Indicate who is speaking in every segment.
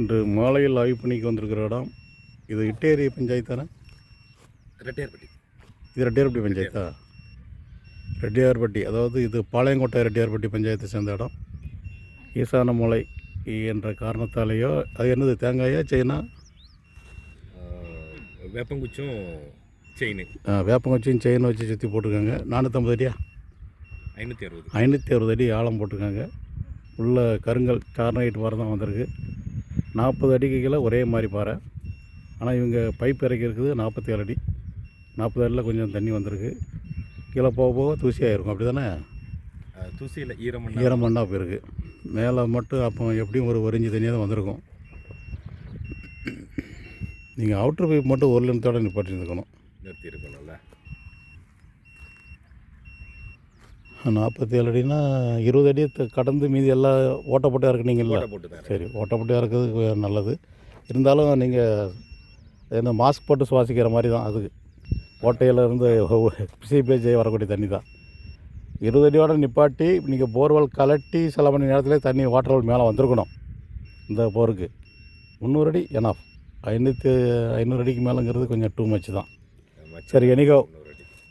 Speaker 1: இன்று மாலையில் ஆய்வு பணிக்கு வந்திருக்கிற இடம் இது இட்டேரி பஞ்சாயத்து தானே
Speaker 2: ரெட்டையார்பட்டி.
Speaker 1: இது ரெட்டியார்பட்டி பஞ்சாயத்தா? ரெட்டியார்பட்டி அதாவது இது பாளையங்கோட்டை ரெட்டியார்பட்டி பஞ்சாயத்தை சேர்ந்த இடம். ஈசான மூலை என்ற காரணத்தாலேயோ அது என்னது தேங்காயா செயினா?
Speaker 2: வேப்பங்குச்சும் செயின்.
Speaker 1: வேப்பங்கச்சியும் செயின் வச்சு சுற்றி போட்டிருக்காங்க. நானூற்றம்பது அடியா?
Speaker 2: ஐநூற்றி அறுபது.
Speaker 1: ஐநூற்றி அறுபது அடி ஆழம் போட்டிருக்காங்க. உள்ள கருங்கல் சார்னைட் பாறை தான் வந்திருக்கு. நாற்பது அடிக்கு கீழே ஒரே மாதிரி பாறை. ஆனால் இவங்க பைப் இறக்கி இருக்குது நாற்பத்தி ஏழு அடி. நாற்பது அடியில் கொஞ்சம் தண்ணி வந்திருக்கு. கீழே போக போக தூசியாக இருக்கும் அப்படி தானே
Speaker 2: தூசியில் ஈரம்
Speaker 1: ஈரம் மண்ணாக போயிருக்கு. மேலே மட்டும் அப்போ எப்படியும் ஒரு ஒரிஞ்சு தண்ணியாக தான் வந்திருக்கும். நீங்கள் அவுட்ரு பைப் மட்டும் ஒரு லென்த்தோடு நிப்பாட்டிருந்துக்கணும்
Speaker 2: நிறுத்தி இருக்கணும்ல
Speaker 1: நாற்பத்தி ஏழு அடினா இருபது அடி கடந்து மீதி எல்லாம் ஓட்டப்பட்டு இறக்குனீங்கல்ல
Speaker 2: ஓட்டை போட்டு தான்
Speaker 1: சரி ஓட்டப்பட்டு இறக்குறதுக்கு நல்லது. இருந்தாலும் நீங்கள் என்ன மாஸ்க் போட்டு சுவாசிக்கிற மாதிரி தான் அதுக்கு ஓட்டையில இருந்து வரக்கூடிய தண்ணி தான். இருபது அடியோட நிப்பாட்டி நீங்கள் போர்வெல் கலட்டி சில மணி நேரத்திலே தண்ணி வாட்டர் மேலே வந்திருக்கணும். இந்த போருக்கு. முந்நூறு அடி எனாஃப் ஐநூற்றி ஐநூறு அடிக்கு மேலேங்கிறது கொஞ்சம் டூ மச் தான். சரி எனிகோ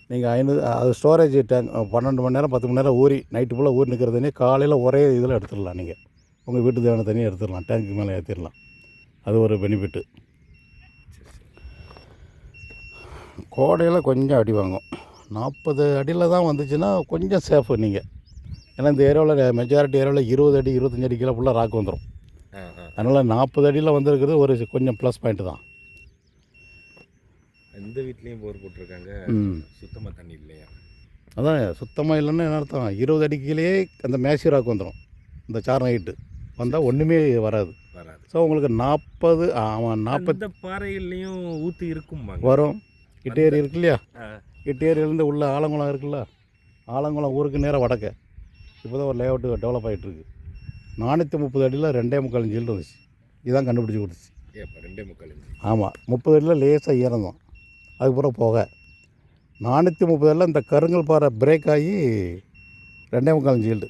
Speaker 1: நீங்கள் ஐநூறு அது ஸ்டோரேஜ் டேங்க் பன்னெண்டு மணி நேரம் பத்து மணி நேரம் ஊறி நைட்டு ஃபுல்லாக ஊறி நிற்கிற தண்ணி காலையில் ஒரே இதில் எடுத்துடலாம் நீங்கள் உங்கள் வீட்டு தேவையான தண்ணியை எடுத்துடலாம் டேங்க்கு மேலே ஏற்றிடலாம் அது ஒரு பெனிஃபிட்டு கோடையில் கொஞ்சம் அடி வாங்கும். நாற்பது அடியில் தான் வந்துச்சுன்னா கொஞ்சம் சேஃபு நீங்கள் ஏன்னா இந்த ஏரியாவில் மெஜாரிட்டி ஏரியாவில் இருபது அடி இருபத்தஞ்சி அடி கீழே ஃபுல்லாக ராக் வந்துடும் அதனால் நாற்பது அடியில் வந்திருக்கிறது ஒரு கொஞ்சம் ப்ளஸ் பாயிண்ட்டு தான்.
Speaker 2: இந்த வீட்லேயும் போர் போட்டிருக்காங்க. சுத்தமாக தண்ணி இல்லையா?
Speaker 1: அதான் சுத்தமாக இல்லைன்னா என்ன அர்த்தம்? இருபது அடிக்கிலேயே அந்த மேசி ராக் வந்துடும் இந்த சார் நைட்டு வந்தால் ஒன்றுமே வராது.
Speaker 2: வராது.
Speaker 1: ஸோ உங்களுக்கு நாற்பது ஆமாம் நாற்பது
Speaker 2: பாறைகள்லையும் ஊத்து இருக்கும்பாங்க.
Speaker 1: வரும். இட்டேரி இருக்கு இல்லையா இட்டேரியிலேருந்து உள்ள ஆலங்குளம் இருக்குல்ல? ஆலங்குளம் ஊருக்கு நேராக வடக்க. இப்போ தான் ஒரு லேஅவுட்டு டெவலப் ஆகிட்டு இருக்கு நானூற்றி முப்பது அடியில் ரெண்டே முக்கால் இருந்துச்சு. இதான் கண்டுபிடிச்சி கொடுத்துச்சு.
Speaker 2: ரெண்டே முக்கால்
Speaker 1: ஆமாம் முப்பது அடியில் லேசாக ஈரந்தோம். அதுக்கப்புறம் போக. நானூற்றி முப்பது அடியில் இந்த கருங்கல் பாறை பிரேக் ஆகி ரெண்டே முக்கால் ஜீல்டு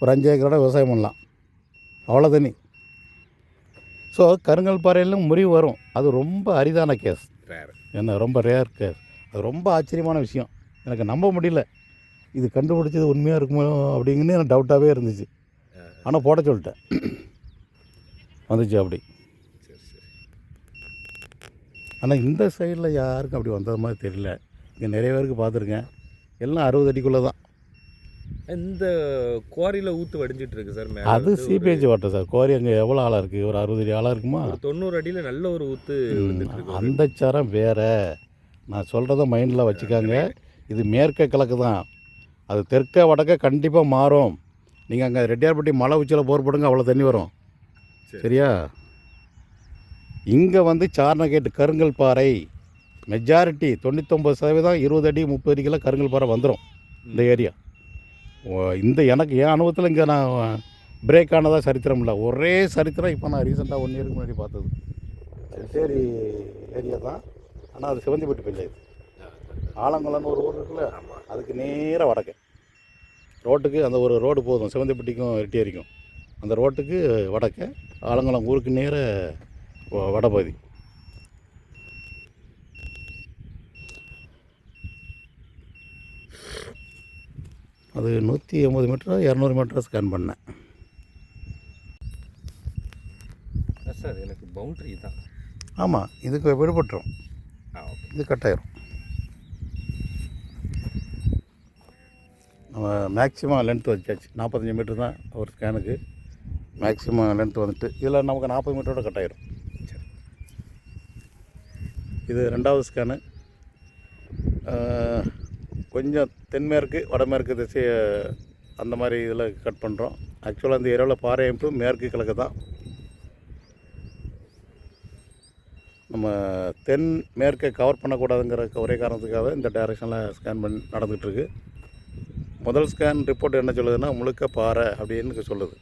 Speaker 1: ஒரு அஞ்சு ஏக்கரோட விவசாயம் பண்ணலாம். அவ்வளோ தண்ணி ஸோ கருங்கல் பாறையிலும் முறிவு வரும். அது ரொம்ப அரிதான கேஸ் என்ன ரொம்ப ரேர் கேஸ் அது ரொம்ப ஆச்சரியமான விஷயம். எனக்கு நம்ப முடியல. இது கண்டுபிடிச்சது உண்மையாக இருக்குமோ அப்படிங்கன்னு எனக்கு டவுட்டாகவே இருந்துச்சு. ஆனால் போட சொல்லிட்டேன். வந்துச்சு அப்படி. ஆனால் இந்த சைடில் யாருக்கும் அப்படி வந்தது மாதிரி தெரியல. இங்கே நிறைய பேருக்கு பார்த்துருக்கேன். எல்லாம் அறுபது அடிக்குள்ளே தான்.
Speaker 2: இந்த குவாரியில் ஊத்து வடிஞ்சிட்டு இருக்கு சார்
Speaker 1: அது சிபிஹெச் வாட்டர் சார். கோரி அங்கே எவ்வளோ ஆழம் இருக்குது ஒரு அறுபது அடி ஆழம் இருக்குமா?
Speaker 2: தொண்ணூறு அடியில நல்ல ஒரு இருக்கு.
Speaker 1: அந்த சரம் வேற. நான் சொல்கிறத மைண்டில் வச்சுக்காங்க. இது மேற்க கிழக்கு தான். அது தெற்க வடக்க கண்டிப்பாக மாறும். நீங்கள் அங்கே ரெட்டியார்பட்டி மலை உச்சியில் போர் போடுங்க அவ்வளோ தண்ணி வரும்.
Speaker 2: சரி.
Speaker 1: சரியா? இங்கே வந்து சார்னகேட்டு கருங்கல் பாறை மெஜாரிட்டி தொண்ணூத்தொம்பது சதவீதம் இருபது அடி முப்பது அடிக்கெல்லாம் கருங்கல் பாறை வந்துடும் இந்த ஏரியா. இந்த எனக்கு என் அனுபவத்தில் இங்கே நான் பிரேக் ஆனதாக சரித்திரம் இல்லை. ஒரே சரித்திரம் இப்போ நான் ரீசெண்டாக ஒன் இயருக்கு முன்னாடி பார்த்தது. சரி ஏரியா தான். ஆனால் அது சிவந்திப்பட்டி பஞ்சாயத்து ஆலங்குளம்னு ஒரு ஊர் இருக்குல்ல அதுக்கு நேராக வடக்கு. ரோட்டுக்கு அந்த ஒரு ரோடு போதும் சிவந்திப்பட்டிக்கும் ரெட்டியரிக்கும். அந்த ரோட்டுக்கு வடக்க ஆலங்குளம் ஊருக்கு நேர வ- வடபகுதி. அது நூற்றி எண்பது மீட்டரா இரநூறு மீட்டரா ஸ்கேன் பண்ணேன்.
Speaker 2: சார் எனக்கு பவுண்டரி தான்.
Speaker 1: ஆமாம் இதுக்கு விடுபட்டுரும். இது கட்டாயிரும் நம்ம மேக்ஸிமம் லென்த் வச்சாச்சு. நாற்பத்தஞ்சு மீட்டர் தான் ஒரு ஸ்கேனுக்கு மேக்ஸிமம் லென்த் வந்துட்டு இதில் நமக்கு நாற்பது மீட்டரோட கட்டாயிரும் இது ரெண்டாவது ஸ்கேனு கொஞ்சம் தென்மேற்கு வடமேற்கு திசையை அந்த மாதிரி இதில் கட் பண்ணுறோம் ஆக்சுவலாக அந்த ஏரியாவில் பாறை அமைப்பு மேற்கு கிழக்கு தான். நம்ம தென் மேற்கை கவர் பண்ணக்கூடாதுங்கிற ஒரே காரணத்துக்காக இந்த டைரெக்ஷனில் ஸ்கேன் பண்ணி நடந்துகிட்ருக்கு முதல் ஸ்கேன் ரிப்போர்ட் என்ன சொல்லுதுன்னா முழுக்க பாறை அப்படின்னு சொல்லுது.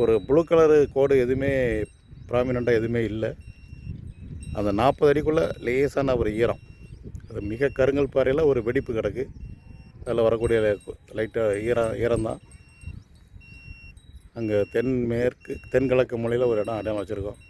Speaker 1: ஒரு ப்ளூ கலரு கோடு எதுவுமே ப்ராமினண்ட்டாக எதுவுமே இல்லை. அந்த நாற்பது அடிக்குள்ளே லேசான ஒரு ஈரம். அது மிக கருங்கல் பாறையில் ஒரு வெடிப்பு கிடக்கு. அதில் வரக்கூடிய லைட்டாக ஈரம் ஈரம்தான். அங்கே தென்மேற்கு தென்கிழக்கு மூலையில் ஒரு இடம் அடையாளம் வச்சுருக்கோம்.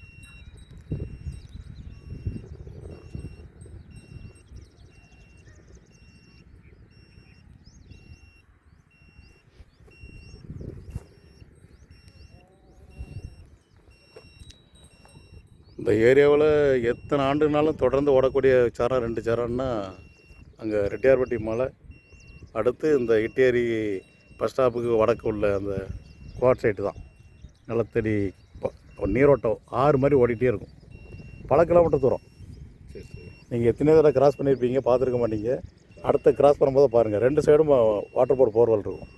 Speaker 1: இந்த ஏரியாவில் எத்தனை ஆண்டுனாலும் தொடர்ந்து ஓடக்கூடிய சரம் ரெண்டு சரம்னா அங்கே ரெட்டியார்பட்டி மலை அடுத்து இந்த இட்டேரி பஸ் ஸ்டாப்புக்கு வடக்கு உள்ள அந்த குவாட் சைட்டு தான். நிலத்தடி நீரோட்டம் ஆறு மாதிரி ஓடிட்டே இருக்கும். பல கிலோமீட்டர் தூரம். நீங்கள் எத்தனை தடவை கிராஸ் பண்ணியிருப்பீங்க பார்த்துருக்க மாட்டீங்க. அடுத்த கிராஸ் பண்ணும்போது பாருங்கள் ரெண்டு சைடும் வாட்டர் போர்டு போர்வெல் இருக்கும்.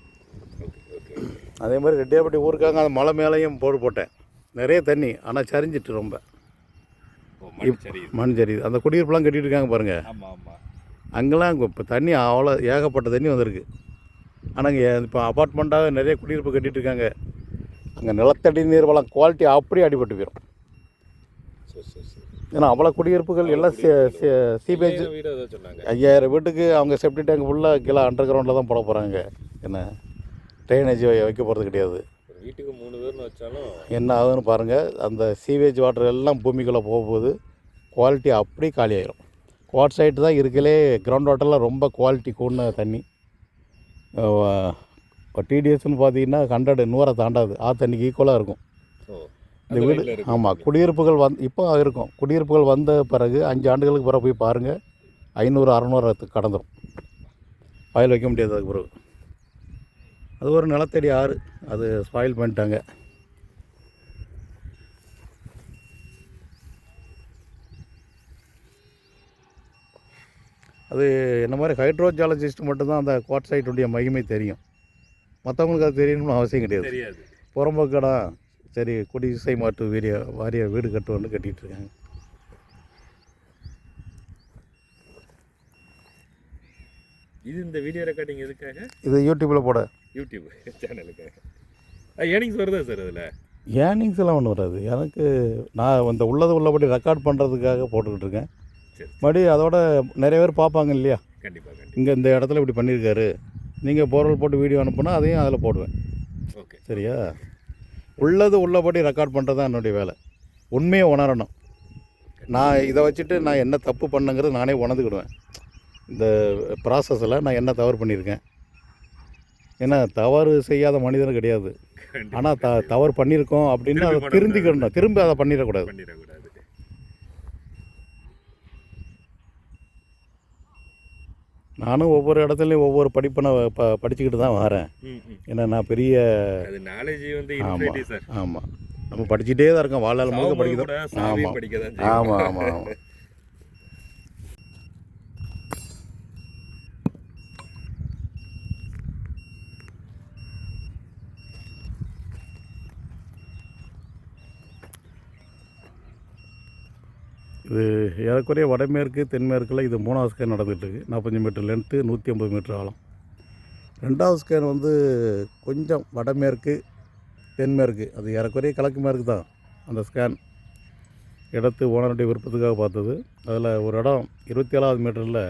Speaker 1: அதே மாதிரி ரெட்டியார்பட்டி ஊருக்காங்க அந்த மலை மேலேயும் போர்டு போட்டேன். நிறைய தண்ணி ஆனால் சரிஞ்சிட்டு ரொம்ப.
Speaker 2: மண் சரி
Speaker 1: மண் சரியுது. அந்த குடியிருப்புலாம் கட்டிட்டு இருக்காங்க பாருங்கள் அங்கெல்லாம் இப்போ தண்ணி அவ்வளோ ஏகப்பட்ட தண்ணி வந்திருக்கு. ஆனால் இங்கே இப்போ அப்பார்ட்மெண்ட்டாக நிறைய குடியிருப்பு கட்டிட்டு இருக்காங்க அங்கே நிலத்தடி நீர் வளம் குவாலிட்டி அப்படியே அடிபட்டு போயிடும் ஏன்னா அவ்வளோ குடியிருப்புகள் எல்லாம் சீபேஜ்
Speaker 2: ஐயாயிரம்
Speaker 1: வீட்டுக்கு அவங்க செப்டி டேங்க் ஃபுல்லாக கீழே அண்டர் கிரவுண்டில் தான் போட போகிறாங்க என்ன? ட்ரைனேஜ் வைக்க போகிறது கிடையாது.
Speaker 2: வீட்டுக்கு மூணு பேர்னு வச்சாலும்
Speaker 1: என்ன ஆகுதுன்னு பாருங்கள் அந்த சீவேஜ் வாட்டர் எல்லாம் பூமிக்குள்ளே போக போகுது குவாலிட்டி அப்படியே காலி ஆயிரும் குவாட் சைட்டு தான் இருக்கலே கிரவுண்ட் வாட்டரில் ரொம்ப குவாலிட்டி கூடின தண்ணி. இப்போ டிடிஎஸ்னு பார்த்தீங்கன்னா ஹண்ட்ரட் நூறை தாண்டாது. ஆ தண்ணிக்கு ஈக்குவலாக இருக்கும். இந்த வீடு ஆமாம் குடியிருப்புகள் வந் இப்போ இருக்கும். குடியிருப்புகள் வந்த பிறகு அஞ்சு ஆண்டுகளுக்கு பிறகு போய் பாருங்கள் ஐநூறு அறநூறு கடந்துடும் வயல் வைக்க முடியாது அதுக்கு பிறகு. அது ஒரு நிலத்தடி ஆறு. அது ஸ்பாயில் பண்ணிட்டாங்க. அது என்ன மாதிரி ஹைட்ரோஜாலஜிஸ்ட் மட்டும்தான் அந்த குவாட் சைட்டுடைய மகிமை தெரியும். மற்றவங்களுக்கு அது தெரியணும்னு அவசியம் கிடையாது. புறம்போக்கடா சரி குடிசை மாட்டு வீரிய வாரிய வீடு கட்டுவோன்னு கட்டிகிட்டு இருக்காங்க.
Speaker 2: இது இந்த வீடியோ ரெக்கார்டிங் எதுக்காக?
Speaker 1: இது யூடியூப்பில் போட.
Speaker 2: யூடியூப் சேனலுக்காக ஏர்னிங்ஸ் வருதா சார் அதில்
Speaker 1: ஏர்னிங்ஸ் எல்லாம் ஒன்றும் வராது. எனக்கு நான் இந்த உள்ளது உள்ளபடி ரெக்கார்ட் பண்ணுறதுக்காக போட்டுக்கிட்டு இருக்கேன்.
Speaker 2: சரி
Speaker 1: மறுபடியும் அதோட நிறைய பேர் பார்ப்பாங்க இல்லையா?
Speaker 2: கண்டிப்பாக கண்டிப்பாக
Speaker 1: இங்கே இந்த இடத்துல இப்படி பண்ணியிருக்காரு. நீங்கள் போர்வல் போட்டு வீடியோ அனுப்புனா அதையும் அதில் போடுவேன்.
Speaker 2: ஓகே
Speaker 1: சரியா? உள்ளது உள்ளபடி ரெக்கார்ட் பண்ணுறது தான் என்னுடைய வேலை. உண்மையை உணரணும். நான் இதை வச்சுட்டு நான் என்ன தப்பு பண்ணேங்கிறது நானே உணர்ந்துக்கிடுவேன். இந்த ப்ராசஸில் நான் என்ன தவறு பண்ணியிருக்கேன்? ஏன்னா தவறு செய்யாத மனிதனும் கிடையாது. ஆனால் த தவறு பண்ணியிருக்கோம் அப்படின்னு அதை
Speaker 2: திரும்பி
Speaker 1: திருந்திக்கிடணும் திரும்பி அதை பண்ணிடக்கூடாது.
Speaker 2: பண்ணிடக்கூடாது.
Speaker 1: நானும் ஒவ்வொரு இடத்துலையும் ஒவ்வொரு படிப்பை நான் ப படிச்சுக்கிட்டு தான் வரேன். ஏன்னா நான் பெரிய ஆமாம் ஆமாம் நம்ம படிச்சுட்டே தான் இருக்கோம். வாழ்நாள் முழுக்க
Speaker 2: சாகும்போது
Speaker 1: படிக்க
Speaker 2: கூட
Speaker 1: தான்
Speaker 2: சாவியும்
Speaker 1: ஆமாம் ஆமாம் ஆமாம் ஆமாம் இது ஏறக்குறைய வடமேற்கு தென்மேற்கில் இது மூணாவது ஸ்கேன் நடந்துகிட்ருக்கு நாற்பத்தஞ்சு மீட்டர் லென்த்து நூற்றி ஐம்பது மீட்டர் ஆழம். ரெண்டாவது ஸ்கேன் வந்து கொஞ்சம் வடமேற்கு தென்மேற்கு. அது ஏறக்குறைய கிழக்கு மேற்கு தான் அந்த ஸ்கேன் இடத்து ஓனருடைய விருப்பத்துக்காக பார்த்தது. அதில் ஒரு இடம் இருபத்தி ஏழாவது மீட்டரில்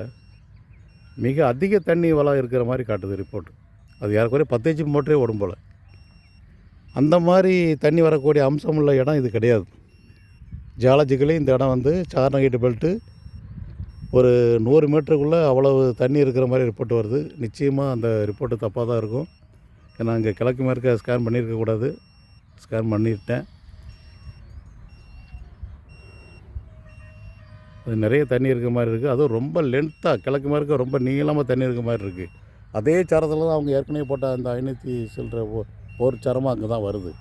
Speaker 1: மிக அதிக தண்ணி வளம் இருக்கிற மாதிரி காட்டுது ரிப்போர்ட் அது ஏறக்குறைய பத்து பத்தேஜி மோட்டரே ஓடும் போல். அந்த மாதிரி தண்ணி வரக்கூடிய அம்சம் உள்ள இடம் இது கிடையாது. ஜியாலஜிக்கலி இந்த இடம் வந்து சார்னகைட்டு பெல்ட்டு ஒரு நூறு மீட்டருக்குள்ளே அவ்வளவு தண்ணி இருக்கிற மாதிரி ரிப்போர்ட் வருது. நிச்சயமாக அந்த ரிப்போர்ட்டு தப்பாக தான் இருக்கும். ஏன்னா இங்கே கிழக்கு மேற்க ஸ்கேன் பண்ணியிருக்கக்கூடாது ஸ்கேன் பண்ணிட்டேன். அது நிறைய தண்ணி இருக்கிற மாதிரி இருக்குது அதுவும் ரொம்ப லென்த்தாக கிழக்கு மேற்க ரொம்ப நீளமாக தண்ணி இருக்கிற மாதிரி இருக்குது அதே சரத்தில் தான் அவங்க ஏற்கனவே போட்ட அந்த ஐநூற்றி சில்லற போர் சரமாக அங்கே தான் வருது.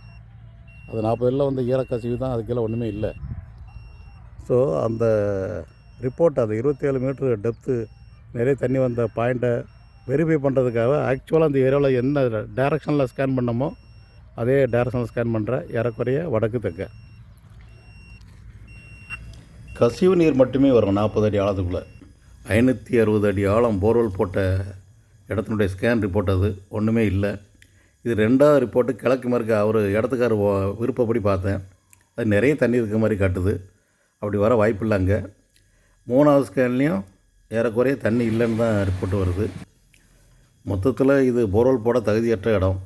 Speaker 1: அது நாற்பதுல வந்து ஈரக்கசிவு தான். அதுக்கெல்லாம் ஒன்றுமே இல்லை. ஸோ அந்த ரிப்போர்ட் அது இருபத்தேழு மீட்ரு டெப்த்து நிறைய தண்ணி வந்த பாயிண்ட்டை வெரிஃபை பண்ணுறதுக்காக ஆக்சுவலாக அந்த ஏரியாவில் என்ன டேரக்ஷனில் ஸ்கேன் பண்ணமோ அதே டேரக்ஷனில் ஸ்கேன் பண்ணுற ஏறக்குறைய வடக்கு தெற்க. கசிவு நீர் மட்டுமே வரும் நாற்பது அடி ஆழத்துக்குள்ளே. ஐநூற்றி அறுபது அடி ஆழம் போர்வெல் போட்ட இடத்தினுடைய ஸ்கேன் ரிப்போர்ட் அது. ஒன்றுமே இல்லை. இது ரெண்டாவது ரிப்போர்ட்டு கிழக்கு மேற்கு அவர் இடத்துக்கார விருப்பப்படி பார்த்தேன். அது நிறைய தண்ணி இருக்க மாதிரி காட்டுது. அப்படி வர வாய்ப்பு இல்லைங்க மூணாவது ஸ்கேன்லேயும் ஏறக்குறைய தண்ணி இல்லைன்னு தான் ரிப்போர்ட் வருது. மொத்தத்தில் இது போர்வெல் போட தகுதியற்ற இடம்.